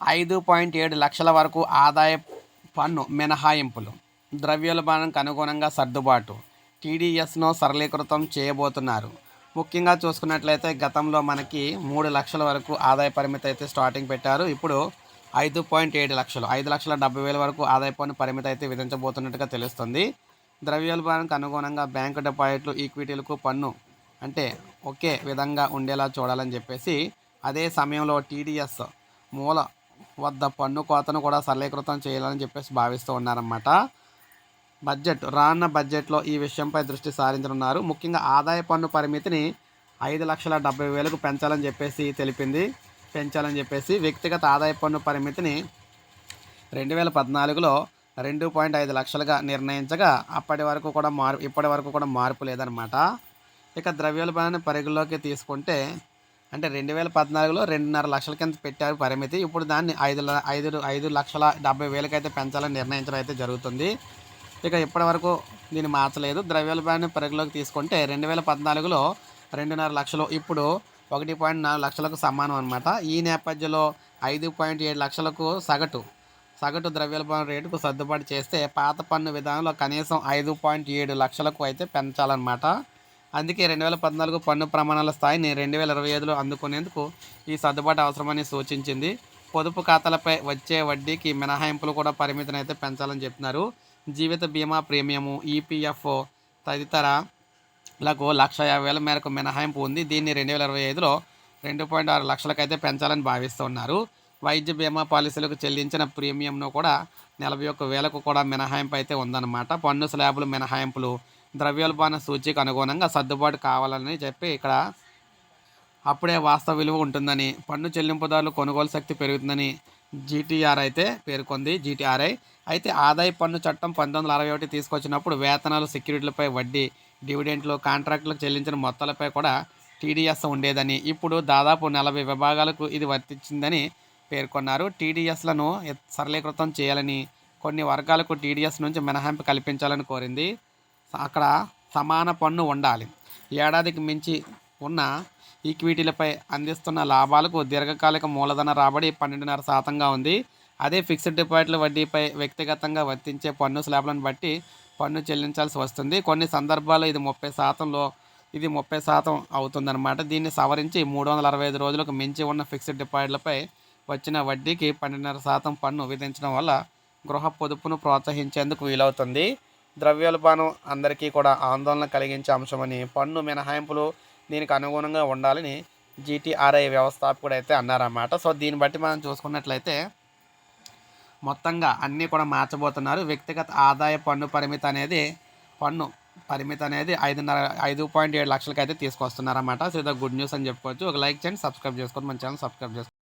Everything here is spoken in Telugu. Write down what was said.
ఐదు పాయింట్ ఏడు లక్షల వరకు ఆదాయ పన్ను మినహాయింపులు. ద్రవ్యోల్బణానికి అనుగుణంగా సర్దుబాటు. టీడీఎస్ను సరళీకృతం చేయబోతున్నారు. ముఖ్యంగా చూసుకున్నట్లయితే గతంలో మనకి మూడు లక్షల వరకు ఆదాయ పరిమితి అయితే స్టార్టింగ్ పెట్టారు. ఇప్పుడు ఐదు పాయింట్ ఏడు లక్షలు. ఐదు లక్షల డెబ్బై వేల వరకు ఆదాయ పన్ను పరిమితి అయితే విధించబోతున్నట్టుగా తెలుస్తుంది. ద్రవ్యోల్బణానికి అనుగుణంగా బ్యాంకు డిపాజిట్లు ఈక్విటీలకు పన్ను అంటే ఒకే విధంగా ఉండేలా చూడాలని చెప్పేసి అదే సమయంలో టీడీఎస్ మూల వద్ద పన్ను కోతను కూడా సరళీకృతం చేయాలని చెప్పేసి భావిస్తూ ఉన్నారన్నమాట. బడ్జెట్ రానున్న బడ్జెట్లో ఈ విషయంపై దృష్టి సారించనున్నారు. ముఖ్యంగా ఆదాయ పన్ను పరిమితిని ఐదు లక్షల డెబ్బై వేలకు పెంచాలని చెప్పేసి తెలిపింది. పెంచాలని చెప్పేసి వ్యక్తిగత ఆదాయ పన్ను పరిమితిని రెండు వేల పద్నాలుగులో రెండు పాయింట్ ఐదు లక్షలుగా నిర్ణయించగా అప్పటి వరకు కూడా మార్పు ఇప్పటి వరకు కూడా మార్పు లేదనమాట ఇక ద్రవ్యోల్బణాన్ని పరిగణలోకి తీసుకుంటే అంటే రెండు వేల పద్నాలుగులో రెండున్నర లక్షల కింద పెట్టారు పరిమితి. ఇప్పుడు దాన్ని ఐదు ఐదు ఐదు లక్షల డెబ్బై వేలకైతే పెంచాలని నిర్ణయించడం అయితే జరుగుతుంది. ఇక ఇప్పటి వరకు దీన్ని మార్చలేదు. ద్రవ్యోల్బణాన్ని పరిగణలోకి తీసుకుంటే రెండు వేల పద్నాలుగులో రెండున్నర లక్షలు ఇప్పుడు ఒకటి పాయింట్ నాలుగు లక్షలకు సమానం అనమాట ఈ నేపథ్యంలో ఐదు పాయింట్ ఏడు లక్షలకు సగటు సగటు ద్రవ్యోల్బణ రేటుకు సర్దుబాటు చేస్తే పాత పన్ను విధానంలో కనీసం ఐదు పాయింట్ ఏడు లక్షలకు అయితే పెంచాలన్నమాట. అందుకే రెండు వేల పద్నాలుగు పన్ను ప్రమాణాల స్థాయిని రెండు వేల ఇరవై ఐదులో అందుకునేందుకు ఈ సర్దుబాటు అవసరమని సూచించింది. పొదుపు ఖాతాలపై వచ్చే వడ్డీకి మినహాయింపులు కూడా పరిమితిని అయితే పెంచాలని చెప్తున్నారు. జీవిత బీమా ప్రీమియము ఈపీఎఫ్ఓ తదితర లకు లక్ష యాభై వేల మేరకు మినహాయింపు ఉంది. దీన్ని రెండు వేల ఇరవై ఐదులో రెండు పాయింట్ ఆరు లక్షలకైతే పెంచాలని భావిస్తున్నారు. వైద్య బీమా పాలసీలకు చెల్లించిన ప్రీమియంను కూడా నలభై ఒక్క వేలకు కూడా మినహాయింపు అయితే ఉందన్నమాట. పన్ను స్లాబులు మినహాయింపులు ద్రవ్యోల్బణ సూచికి అనుగుణంగా సర్దుబాటు కావాలని చెప్పి ఇక్కడ అప్పుడే వాస్తవ విలువ ఉంటుందని పన్ను చెల్లింపుదారులు కొనుగోలు శక్తి పెరుగుతుందని జీటీఆర్ అయితే పేర్కొంది. జీటీఆర్ఐ అయితే ఆదాయ పన్ను చట్టం పంతొమ్మిది వందల అరవై ఒకటి తీసుకొచ్చినప్పుడు వేతనాలు సెక్యూరిటీలపై వడ్డీ డివిడెంట్లు కాంట్రాక్టులకు చెల్లించిన మొత్తాలపై కూడా టీడీఎస్ ఉండేదని ఇప్పుడు దాదాపు నలభై విభాగాలకు ఇది వర్తించిందని పేర్కొన్నారు. టీడీఎస్లను సరళీకృతం చేయాలని కొన్ని వర్గాలకు టీడీఎస్ నుంచి మినహాయింపు కల్పించాలని కోరింది. అక్కడ సమాన పన్ను ఉండాలి. ఏడాదికి మించి ఉన్న ఈక్విటీలపై అందిస్తున్న లాభాలకు దీర్ఘకాలిక మూలధన రాబడి పన్నెండున్నర శాతంగా ఉంది. అదే ఫిక్స్డ్ డిపాజిట్ల వడ్డీపై వ్యక్తిగతంగా వర్తించే పన్ను స్లాబ్లను బట్టి పన్ను చెల్లించాల్సి వస్తుంది. కొన్ని సందర్భాల్లో ఇది ముప్పై శాతంలో ఇది ముప్పై శాతం అవుతుందన్నమాట. దీన్ని సవరించి మూడు వందల అరవై ఐదు రోజులకు మించి ఉన్న ఫిక్స్డ్ డిపాజిట్లపై వచ్చిన వడ్డీకి పన్నెండున్నర శాతం పన్ను విధించడం వల్ల గృహ పొదుపును ప్రోత్సహించేందుకు వీలవుతుంది. ద్రవ్యోల్బణం అందరికీ కూడా ఆందోళన కలిగించే అంశమని పన్ను మినహాయింపులు దీనికి అనుగుణంగా ఉండాలని జీటీఆర్ఐ వ్యవస్థాపకుడు అయితే అన్నారన్నమాట. సో దీన్ని బట్టి మనం చూసుకున్నట్లయితే మొత్తంగా అన్నీ కూడా మార్చబోతున్నారు. వ్యక్తిగత ఆదాయ పన్ను పరిమితి అనేది పన్ను పరిమితి అనేది ఐదున్నర ఐదు పాయింట్ ఏడు లక్షలకి అయితే తీసుకొస్తున్నారన్నమాట. సో ఇది గుడ్ న్యూస్ అని చెప్పుకోవచ్చు. ఒక లైక్ చేయండి సబ్స్క్రైబ్ చేసుకోండి మన ఛానల్ సబ్స్క్రైబ్ చేసుకోండి.